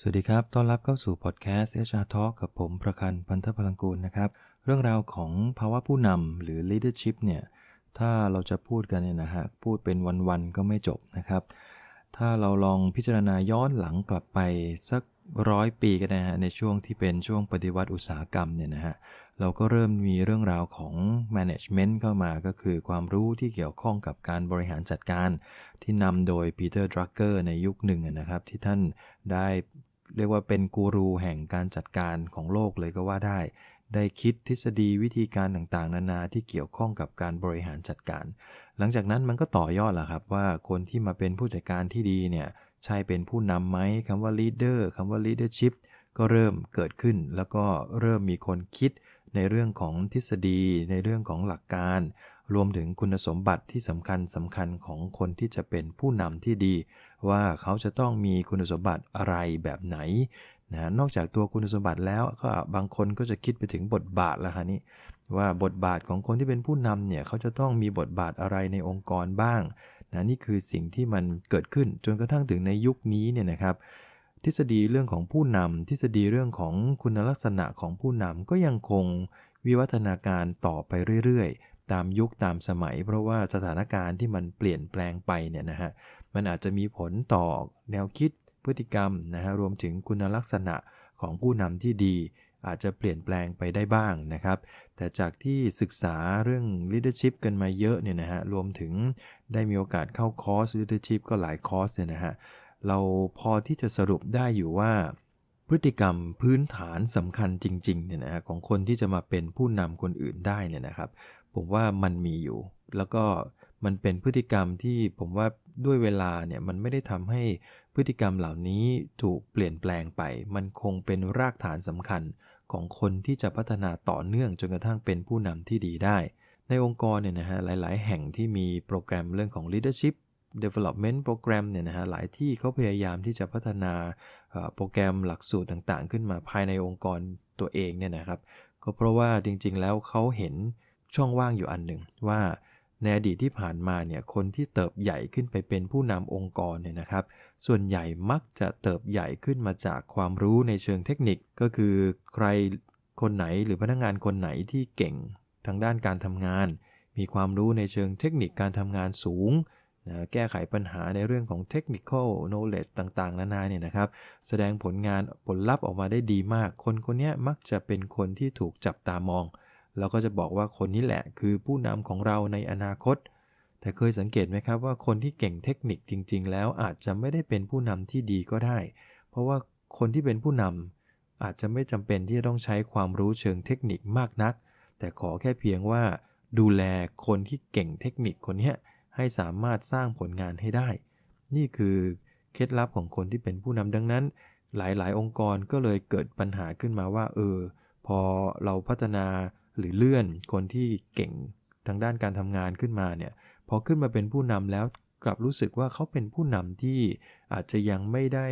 สวัสดีครับ ต้อนรับเข้าสู่พอดแคสต์ HR Talk กับผมประคันพันธพลังกูลนะครับ เรื่องราวของภาวะผู้นำหรือ leadership เนี่ย ถ้าเราจะพูดกันเนี่ยนะฮะ พูดเป็นวันๆ ก็ไม่จบนะครับ ถ้าเราลองพิจารณาย้อนหลังกลับไปสักร้อยปีกันนะฮะ ในช่วงที่เป็นช่วงปฏิวัติอุตสาหกรรมเนี่ยนะฮะ เราก็เริ่มมีเรื่องราวของ management เข้ามาก็คือความรู้ที่เกี่ยวข้องกับการบริหารจัดการ ที่นำโดยปีเตอร์ดรักเกอร์ในยุคหนึ่งนะครับ ที่ท่านได้ เรียกว่าเป็นกูรูแห่งการจัดการของโลกเลยก็ว่าได้ ได้คิดทฤษฎีวิธีการต่างๆ นานาที่เกี่ยวข้องกับการบริหารจัดการ หลังจากนั้นมันก็ต่อยอดล่ะครับว่าคนที่มาเป็นผู้จัดการที่ดีเนี่ยใช่เป็นผู้นำไหมคำว่า leader คำว่า leadership ก็เริ่มเกิดขึ้นแล้วก็เริ่มมีคนคิด ในเรื่องของทฤษฎี ในเรื่องของหลักการ รวมถึงคุณสมบัติที่สำคัญสำคัญของคนที่จะเป็นผู้นำที่ดี ว่าเขาจะต้องมีคุณสมบัติอะไรแบบไหนนะนอกจากตัวคุณสมบัติแล้วก็บางคนก็จะคิดไปถึงบทบาทแล้วค่ะนี่ว่าบทบาทของคนที่เป็นผู้นำเนี่ยเขาจะต้องมีบทบาทอะไรในองค์กรบ้างนะนี่คือสิ่งที่มันเกิดขึ้นจนกระทั่งถึงในยุคนี้เนี่ยนะครับ ทฤษฎีเรื่องของผู้นำทฤษฎีเรื่องของคุณลักษณะของผู้นำก็ยังคงวิวัฒนาการต่อไปเรื่อยๆ ตามยุคตามสมัย เพราะว่าสถานการณ์ที่มันเปลี่ยนแปลงไปเนี่ยนะฮะมันอาจจะมีผลต่อแนวคิดพฤติกรรมนะฮะรวมถึงคุณลักษณะของผู้นำที่ดี อาจจะเปลี่ยนแปลงไปได้บ้างนะครับ แต่จากที่ศึกษาเรื่อง leadership กันมาเยอะเนี่ยนะฮะรวมถึงได้มีโอกาสเข้าคอร์ส leadership ก็หลายคอร์สเนี่ยนะฮะ เราพอที่จะสรุปได้อยู่ว่า พฤติกรรมพื้นฐานสำคัญจริงๆเนี่ยนะฮะของคนที่จะมาเป็นผู้นำคนอื่นได้เนี่ยนะครับ ผมว่ามันมีอยู่ แล้วก็มันเป็นพฤติกรรมที่ผมว่าด้วยเวลาเนี่ยมันไม่ได้ทำให้พฤติกรรมเหล่านี้ถูกเปลี่ยนแปลงไป มันคงเป็นรากฐานสำคัญของคนที่จะพัฒนาต่อเนื่องจนกระทั่งเป็นผู้นำที่ดีได้ ในองค์กรเนี่ยนะฮะหลาย ๆ แห่งที่มีโปรแกรมเรื่องของ leadership development โปรแกรมเนี่ยนะฮะหลายที่เขาพยายามที่จะพัฒนาโปรแกรมหลักสูตรต่างๆ ขึ้นมาภายในองค์กรตัวเองเนี่ยนะครับก็เพราะว่าจริงๆแล้วเขาเห็นช่องว่างอยู่อันหนึ่งว่าในอดีตที่ผ่านมาเนี่ยคนที่เติบใหญ่ขึ้นไปเป็นผู้นำองค์กรเนี่ยนะครับ ส่วนใหญ่มักจะเติบใหญ่ขึ้นมาจากความรู้ในเชิงเทคนิคก็คือใครคนไหนหรือพนักงงานคนไหนที่เก่งทางด้านการทำงาน มีความรู้ในเชิงเทคนิคการทำงานสูง นะแก้ไขปัญหาในเรื่องของเทคนิค knowledge ต่างๆ นานาเนี่ยนะครับ แสดงผลงานผลลัพธ์ออกมาได้ดีมาก คนคนนี้มักจะเป็นคนที่ถูกจับตามองเราก็จะบอกว่าคนนี้แหละคือผู้นำของเราในอนาคต แต่เคยสังเกตไหมครับว่าคนที่เก่งเทคนิคจริง ๆ แล้วอาจจะไม่ได้เป็นผู้นำที่ดีก็ได้ เพราะว่าคนที่เป็นผู้นำอาจจะไม่จำเป็นที่จะต้องใช้ความรู้เชิงเทคนิคมากนัก แต่ขอแค่เพียงว่าดูแลคนที่เก่งเทคนิคคนนี้ ให้สามารถสร้างผลงานให้ได้ นี่คือเคล็ดลับของคนที่เป็นผู้นำดังนั้น หลายๆ องค์กรก็เลยเกิดปัญหาขึ้นมาว่า เออ พอเราพัฒนาหรือเลื่อนคนที่เก่งทางด้านการทำงานขึ้นมาเนี่ย พอขึ้นมาเป็นผู้นำแล้วกลับรู้สึกว่าเขาเป็นผู้นำที่อาจจะยังไม่ได้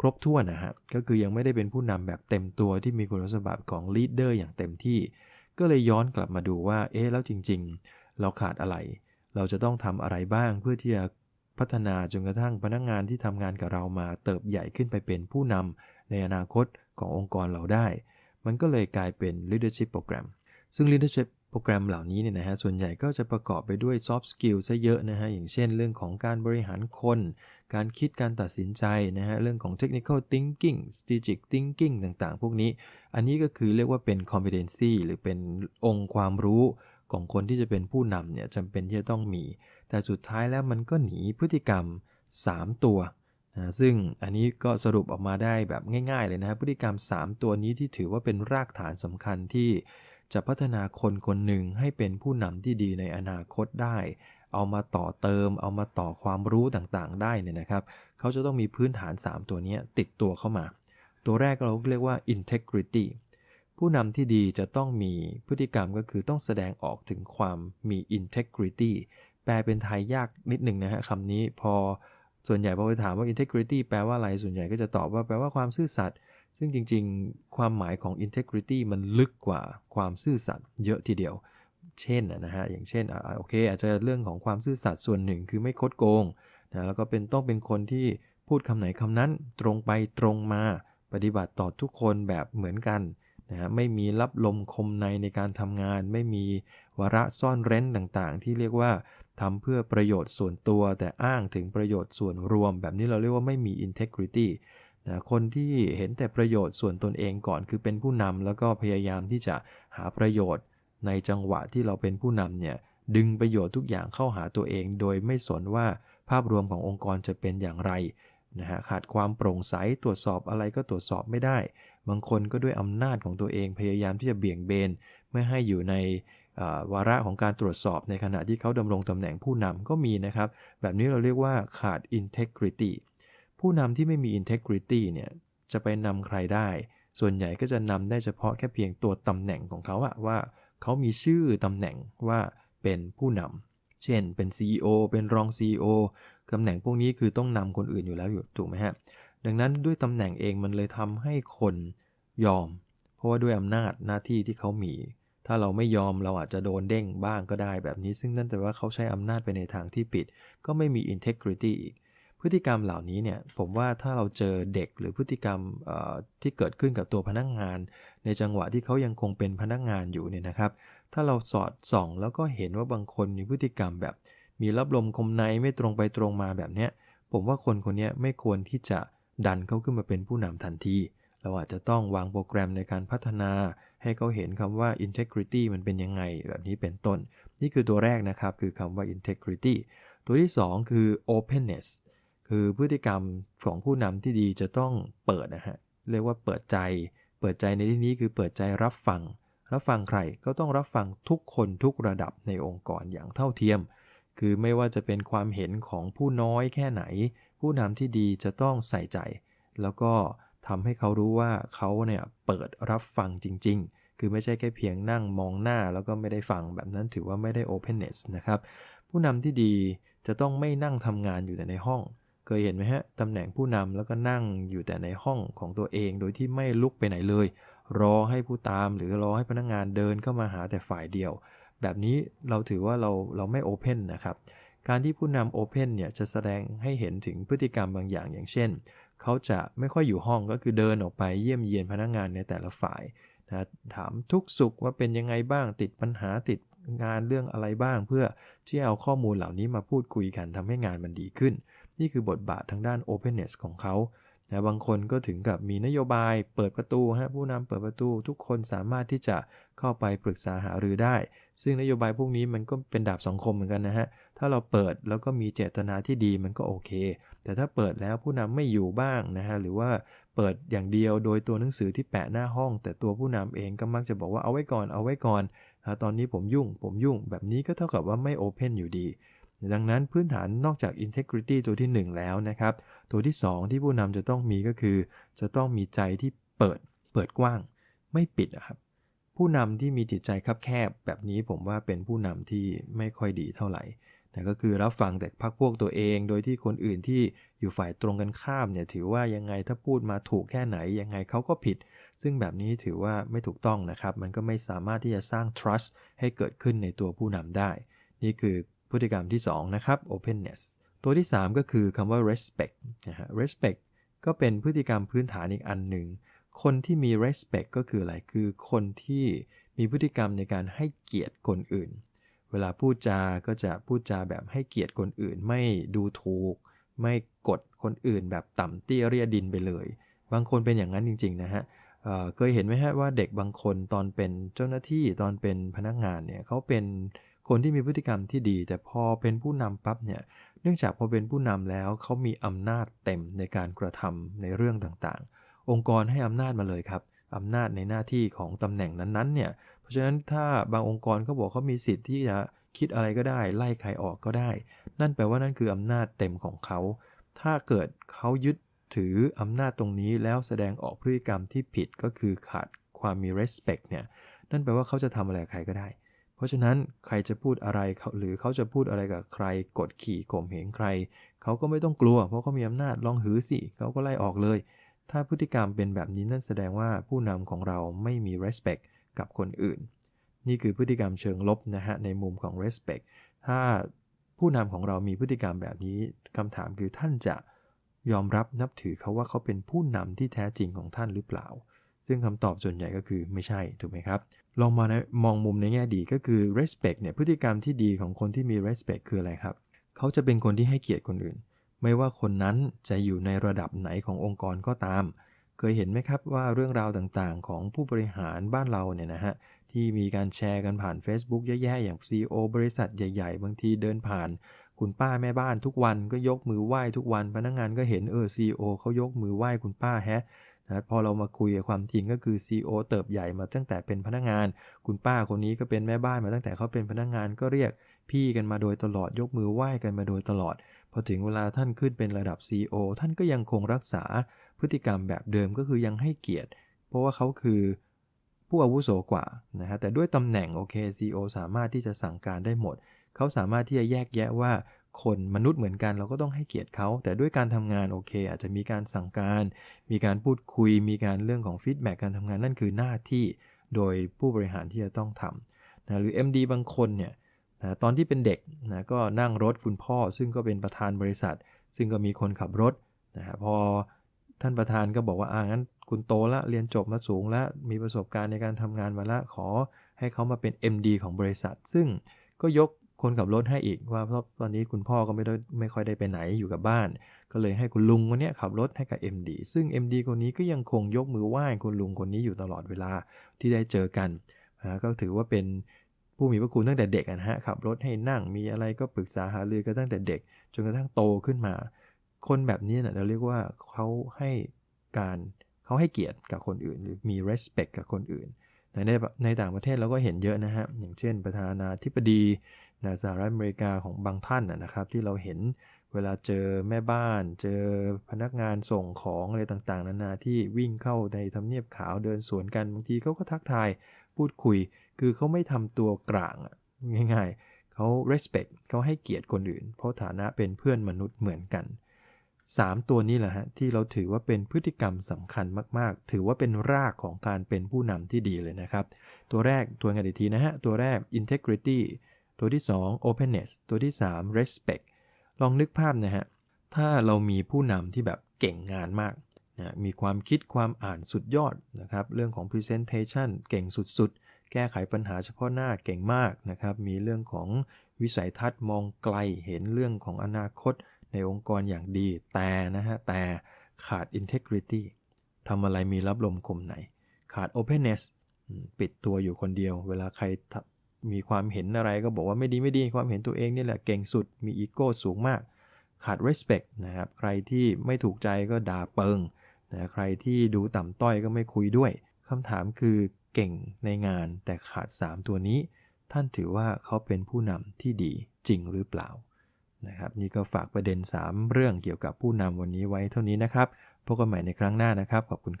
ครบถ้วนนะฮะ ก็คือยังไม่ได้เป็นผู้นำแบบเต็มตัวที่มีคุณสมบัติของลีดเดอร์อย่างเต็มที่ ก็เลยย้อนกลับมาดูว่า เอ๊ะ แล้วจริง ๆ เราขาดอะไร เราจะต้องทำอะไรบ้างเพื่อที่จะพัฒนาจนกระทั่งพนักงงานที่ทำงานกับเรามาเติบใหญ่ขึ้นไปเป็นผู้นำในอนาคตขององค์กรเราได้ มันก็เลยกลายเป็น leadership program ซึ่ง leadership โปรแกรมเหล่านี้เนี่ยนะฮะส่วนใหญ่ก็จะประกอบไปด้วย soft skill ซะเยอะนะฮะอย่างเช่นเรื่องของการบริหารคน การคิดการตัดสินใจนะฮะเรื่องของ technical thinking strategic thinking ต่างๆ พวกนี้ อันนี้ก็คือเรียกว่าเป็น competency หรือเป็นองค์ความรู้ ของคนที่จะเป็นผู้นำเนี่ยจำเป็นที่จะต้องมี แต่สุดท้ายแล้วมันก็หนีพฤติกรรม 3 ตัวนะซึ่งอันนี้ก็สรุปออกมาได้แบบง่ายๆเลยนะครับพฤติกรรม 3 ตัวนี้ที่ถือว่าเป็นรากฐานสำคัญที่จะพัฒนาคนคนหนึ่งให้เป็นผู้นำที่ดีในอนาคตได้ เอามาต่อเติม เอามาต่อความรู้ต่างๆ ได้เนี่ยนะครับ เขาจะต้องมีพื้นฐาน 3 ตัวนี้ติดตัวเข้ามา ตัวแรกเราเรียกว่า integrity ผู้นำที่ดีจะต้องมีพฤติกรรมก็คือต้องแสดงออกถึงความมี integrity แปลเป็นไทยยากนิดหนึ่งนะฮะคำนี้พอส่วนใหญ่พอไปถามว่า integrity แปลว่าอะไรส่วนใหญ่ก็จะตอบว่าแปลว่าความซื่อสัตย์ซึ่งจริงๆ ความหมายของ integrity มันลึกกว่าความซื่อสัตย์เยอะทีเดียว เช่นนะฮะอย่างเช่นโอเค อาจจะเรื่องของความซื่อสัตย์ส่วนหนึ่งคือไม่คดโกงนะแล้วก็เป็นต้องเป็นคนที่พูพูดคำไหนคำนั้นตรงไปตรงมาปฏิบัติต่อทุกคนแบบเหมือนกัน นะฮะไม่มีรับลมคมในในการทำงาน ไม่มีวาระซ่อนเร้นต่างๆ ที่เรียกว่าทำเพื่อประโยชน์ส่วนตัว แต่อ้างถึงประโยชน์ส่วนรวม แบบนี้เราเรียกว่าไม่มี integrity นะคนที่เห็นแต่ประโยชน์ส่วนตนเองก่อนคือเป็นผู้นำแล้วก็พยายามที่จะหาประโยชน์ ในจังหวะที่เราเป็นผู้นำเนี่ยดึงประโยชน์ทุกอย่างเข้าหาตัวเอง โดยไม่สนว่าภาพรวมขององค์กรจะเป็นอย่างไรนะฮะขาดความโปร่งใสตรวจสอบอะไรก็ตรวจสอบไม่ได้ บางคนก็ด้วยอำนาจของตัวเองพยายามที่จะเบี่ยงเบนไม่ให้อยู่ในวาระของการตรวจสอบในขณะที่เขาดำรงตำแหน่งผู้นำก็มีนะครับ แบบนี้เราเรียกว่าขาด integrity ผู้นำที่ไม่มี integrity เนี่ยจะไปนำใครได้ ส่วนใหญ่ก็จะนำได้เฉพาะแค่เพียงตัวตำแหน่งของเขาอะว่าเขามีชื่อตำแหน่งว่าเป็นผู้นำเช่นเป็น CEO เป็นรอง CEO ตำแหน่งพวกนี้คือต้องนำคนอื่นอยู่แล้วอยู่ถูกไหมฮะ ดังนั้นด้วยตำแหน่งเองมันเลยทำให้คนยอม เพราะว่าด้วยอำนาจหน้าที่ที่เขามี ถ้าเราไม่ยอมเราอาจจะโดนเด้งบ้างก็ได้แบบนี้ ซึ่งนั่นแปลว่าเขาใช้อำนาจไปในทางที่ปิด ก็ไม่มี integrity อีกพฤติกรรมเหล่านี้เนี่ยผมว่าถ้าเราเจอเด็กหรือพฤติกรรมที่เกิดขึ้นกับตัวพนักงงาน ในจังหวะที่เขายังคงเป็นพนักงงานอยู่เนี่ยนะครับ ถ้าเราสอดส่อง แล้วก็เห็นว่าบางคนมีพฤติกรรมแบบ มีรับลมคมในไม่ตรงไปตรงมาแบบเนี้ยผมว่าคนคนนี้ไม่ควรที่จะ ดันเขาขึ้นมาเป็นผู้นำทันที เราอาจจะต้องวางโปรแกรมในการพัฒนา ให้เขาเห็นคำว่า integrity มันเป็นยังไง แบบนี้เป็นต้น นี่คือตัวแรกนะครับ คือคำว่า integrity ตัวที่ 2 คือ openness คือพฤติกรรมของผู้นำที่ดีจะต้องเปิดนะฮะ เรียกว่าเปิดใจ เปิดใจในที่นี้คือเปิดใจรับฟัง รับฟังใครก็ต้องรับฟังทุกคนทุกระดับในองค์กรอย่างเท่าเทียม คือไม่ว่าจะเป็นความเห็นของผู้น้อยแค่ไหน ผู้นำที่ดีจะต้องใส่ใจ แล้วก็ทำให้เขารู้ว่าเขาเนี่ยเปิดรับฟังจริง ๆ คือไม่ใช่แค่เพียงนั่งมองหน้าแล้วก็ไม่ได้ฟังแบบนั้นถือว่าไม่ได้ openness นะครับ ผู้นำที่ดีจะต้องไม่นั่งทำงานอยู่แต่ในห้อง เคยเห็นไหมฮะตำแหน่งผู้นำแล้วก็นั่งอยู่แต่ในห้องของตัวเอง โดยที่ไม่ลุกไปไหนเลย รอให้ผู้ตามหรือรอให้พนักงงานเดินเข้ามาหาแต่ฝ่ายเดียว แบบนี้เราถือว่าเราเราไม่โอเพนนะครับ การที่ผู้นำโอเพนเนี่ยจะแสดงให้เห็นถึงพฤติกรรมบางอย่าง อย่างเช่น เขาจะไม่ค่อยอยู่ห้องก็คือเดินออกไปเยี่ยมเยียนพนักงงานในแต่ละฝ่ายนะถามทุกสุขว่าเป็นยังไงบ้างติดปัญหาติดงานเรื่องอะไรบ้าง เพื่อที่เอาข้อมูลเหล่านี้มาพูดคุยกันทำให้งานมันดีขึ้น นี่คือบทบาททางด้าน openness ของเขา นะบางคนก็ถึงกับมีนโยบายเปิดประตูฮะผู้นำเปิดประตู ทุกคนสามารถที่จะเข้าไปปรึกษาหารือได้ ซึ่งนโยบายพวกนี้มันก็เป็นดาบสองคมเหมือนกันนะฮะถ้าเราเปิดแล้วก็มีเจตนาที่ดีมันก็โอเค แต่ถ้าเปิดแล้วผู้นำไม่อยู่บ้างนะฮะหรือว่าเปิดอย่างเดียวโดยตัวหนังสือที่แปะหน้าห้อง แต่ตัวผู้นำเองก็มักจะบอกว่าเอาไว้ก่อนเอาไว้ก่อนตอนนี้ผมยุ่งผมยุ่งแบบนี้ก็เท่ากับว่าไม่โอเพนอยู่ดี ดังนั้นพื้นฐานนอกจาก integrity ตัวที่ 1 แล้วนะครับ ตัวที่ 2 ที่ผู้นำจะต้องมีก็คือ จะต้องมีใจที่เปิดเปิดกว้าง ไม่ปิดนะครับ ผู้นำที่มีจิตใจคับแคบ แบบนี้ผมว่าเป็นผู้นำที่ไม่ค่อยดีเท่าไหร่แต่ก็คือรับฟังแต่พักพวกตัวเอง โดยที่คนอื่นที่อยู่ฝ่ายตรงกันข้ามเนี่ยถือว่ายังไงถ้าพูดมาถูกแค่ไหนยังไงเขาก็ผิด ซึ่งแบบนี้ถือว่าไม่ถูกต้องนะครับ มันก็ไม่สามารถที่จะสร้าง trust ให้เกิดขึ้นในตัวผู้นำได้ นี่คือ พฤติกรรมที่ 2 นะครับ openness ตัวที่ 3 ก็คือคำว่า respect นะฮะ respect ก็เป็นพฤติกรรมพื้นฐานอีกอันหนึ่ง คนที่มี respect ก็คืออะไร คือคนที่มีพฤติกรรมในการให้เกียรติคนอื่น เวลาพูดจา ก็จะพูดจาแบบให้เกียรติคนอื่น ไม่ดูถูก ไม่กดคนอื่น แบบต่ำเตี้ยเรียดินไปเลย บางคนเป็นอย่างนั้นจริงๆนะฮะเเคยเห็นไหมฮะว่าเด็กบางคนตอนเป็นเจ้าหน้าที่ตอนเป็นพนักงานเนี่ยเขาเป็น คนที่มีพฤติกรรมที่ดี แต่พอเป็นผู้นำปั๊บเนี่ยเนื่องจากพอเป็นผู้นำแล้วเขามีอำนาจเต็มในการกระทำในเรื่องต่างๆ องค์กรให้อำนาจมาเลยครับอำนาจในหน้าที่ของตำแหน่งนั้นๆเนี่ยเพราะฉะนั้นถ้าบางองค์กรเขาบอกเขามีสิทธิ์ที่จะคิดอะไรก็ได้ ไล่ใครออกก็ได้ นั่นแปลว่านั่นคืออำนาจเต็มของเขา ถ้าเกิดเขายึดถืออำนาจตรงนี้แล้วแสดงออกพฤติกรรมที่ผิดก็คือขาดความมี respect เนี่ยนั่นแปลว่าเขาจะทำอะไรใครก็ได้ ราะฉะนั้นใครจะพูดอะไรหรือเขาจะพูดอะไรกับใครกดขี่ข่มเหงใคร เขาก็ไม่ต้องกลัว เพราะเขามีอำนาจลองหือสิเขาก็ไล่ออกเลย ถ้าพฤติกรรมเป็นแบบนี้นั่นแสดงว่าผู้นำของเราไม่มี respect กับคนอื่น นี่คือพฤติกรรมเชิงลบนะฮะในมุมของ respect ถ้าผู้นำของเรามีพฤติกรรมแบบนี้คำถามคือท่านจะยอมรับนับถือเขาว่าเขาเป็นผู้นำที่แท้จริงของท่านหรือเปล่า ซึ่งคำตอบส่วนใหญ่ก็คือไม่ใช่ถูกไหมครับ ลองมามองมุมในแง่ดีก็คือ respect เนี่ยพฤติกรรมที่ดีของคนที่มี respect คืออะไรครับ เขาจะเป็นคนที่ให้เกียรติคนอื่น ไม่ว่าคนนั้นจะอยู่ในระดับไหนขององค์กรก็ตาม เคยเห็นไหมครับว่าเรื่องราวต่างๆ ของผู้บริหารบ้านเราเนี่ยนะฮะที่มีการแชร์กันผ่าน Facebook แย่ๆอย่าง CEO บริษัทใหญ่ ๆ บางทีเดินผ่าน คุณป้าแม่บ้านทุกวันก็ยกมือไหว้ทุกวันพนักงงานก็เห็นเออ CEO เขายกมือไหว้คุณป้าแฮะ นะพอเรามาคุยความจริงก็คือ CEO เติบใหญ่มาตั้งแต่เป็นพนักงาน คุณป้าคนนี้ก็เป็นแม่บ้านมาตั้งแต่เขาเป็นพนักงานก็เรียกพี่กันมาโดยตลอดยกมือไหว้กันมาโดยตลอด พอถึงเวลาท่านขึ้นเป็นระดับ CEO ท่านก็ยังคงรักษาพฤติกรรมแบบเดิมก็คือยังให้เกียรติ เพราะว่าเขาคือผู้อาวุโสกว่านะฮะแต่ด้วยตำแหน่งโอเค CEO สามารถที่จะสั่งการได้หมด เขาสามารถที่จะแยกแยะว่า คนมนุษย์เหมือนกันเราก็ต้องให้เกียรติเขา แต่ด้วยการทำงานโอเค อาจจะมีการสั่งการ มีการพูดคุย มีการเรื่องของฟีดแบ็กการทำงานนั่นคือหน้าที่โดยผู้บริหารที่จะต้องทำนะหรือ MD บางคนเนี่ยนะตอนที่เป็นเด็กนะก็นั่งรถคุณพ่อ ซึ่งก็เป็นประธานบริษัท ซึ่งก็มีคนขับรถนะฮะพอท่านประธานก็บอกว่าอ่างั้นคุณโตละเรียนจบมาสูงแล้วมีประสบการณ์ในการทำงานมาละขอให้เขามาเป็น MD ของบริษัท ซึ่งก็ยก คนขับรถให้อีกว่าเพราะตอนนี้คุณพ่อก็ไม่ได้ไม่ค่อยได้ไปไหนอยู่กับบ้าน ก็เลยให้คุณลุงคนนี้ขับรถให้กับ MD ซึ่ง MD คนนี้ก็ยังคงยกมือไหว้คุณลุงคนนี้อยู่ตลอดเวลาที่ได้เจอกันนะก็ถือว่าเป็นผู้มีพระคุณตั้งแต่เด็กนะฮะขับรถให้นั่งมีอะไรก็ปรึกษาหารือกันตั้งแต่เด็ก จนกระทั่งโตขึ้นมา คนแบบนี้เนะเราเรียกว่าเขาให้การเขาให้เกียรติกับคนอื่น หรือมี respect กับคนอื่น ในในต่างประเทศเราก็เห็นเยอะนะฮะ อย่างเช่น ประธานาธิบดีนสหรัฐอเมริกาของบางท่านนะครับ ที่เราเห็นเวลาเจอแม่บ้าน เจอพนักงานส่งของอะไรต่างๆ นานาที่วิ่งเข้าในทำเนียบขาวเดินสวนกันบางทีเขาก็ทักทายพูดคุย คือเขาไม่ทำตัวกลางง่าย ๆเขา respect เขาให้เกียรติคนอื่น เพราะฐานะเป็นเพื่อนมนุษย์เหมือนกัน 3 ตัวนี้แหละฮะที่เราถือว่าเป็นพฤติกรรมสำคัญมาก ๆ ถือว่าเป็นรากของการเป็นผู้นำที่ดีเลยนะครับ ตัวแรกตัวงานอีกทีนะฮะ ตัวแรก integrity ตัวที่ 2 openness ตัวที่ 3 respect ลองนึกภาพนะฮะ ถ้าเรามีผู้นำที่แบบเก่งงานมากนะมีความคิดความอ่านสุดยอดนะครับ เรื่องของ presentation เก่งสุดๆ แก้ไขปัญหาเฉพาะหน้าเก่งมากนะครับ มีเรื่องของวิสัยทัศน์มองไกลเห็นเรื่องของอนาคต ในองค์กรอย่างดี แต่นะฮะ แต่ขาด integrity ทำอะไรมีรับลมคมไหน ขาด openness ปิดตัวอยู่คนเดียว เวลาใครมีความเห็นอะไรก็บอกว่าไม่ดีไม่ดีความเห็นตัวเองนี่แหละเก่งสุดมีอีโก้สูงมาก ขาด respect นะครับ ใครที่ไม่ถูกใจก็ด่าเปิงนะใครที่ดูต่ำต้อยก็ไม่คุยด้วยคำถามคือเก่งในงานแต่ขาด 3 ตัวนี้ ท่านถือว่าเขาเป็นผู้นำที่ดีจริงหรือเปล่า นะครับนี่ก็ฝากประเด็น 3 เรื่องเกี่ยวกับผู้นำวันนี้ไว้เท่านี้นะครับพบกันใหม่ในครั้งหน้านะครับขอบคุณครับ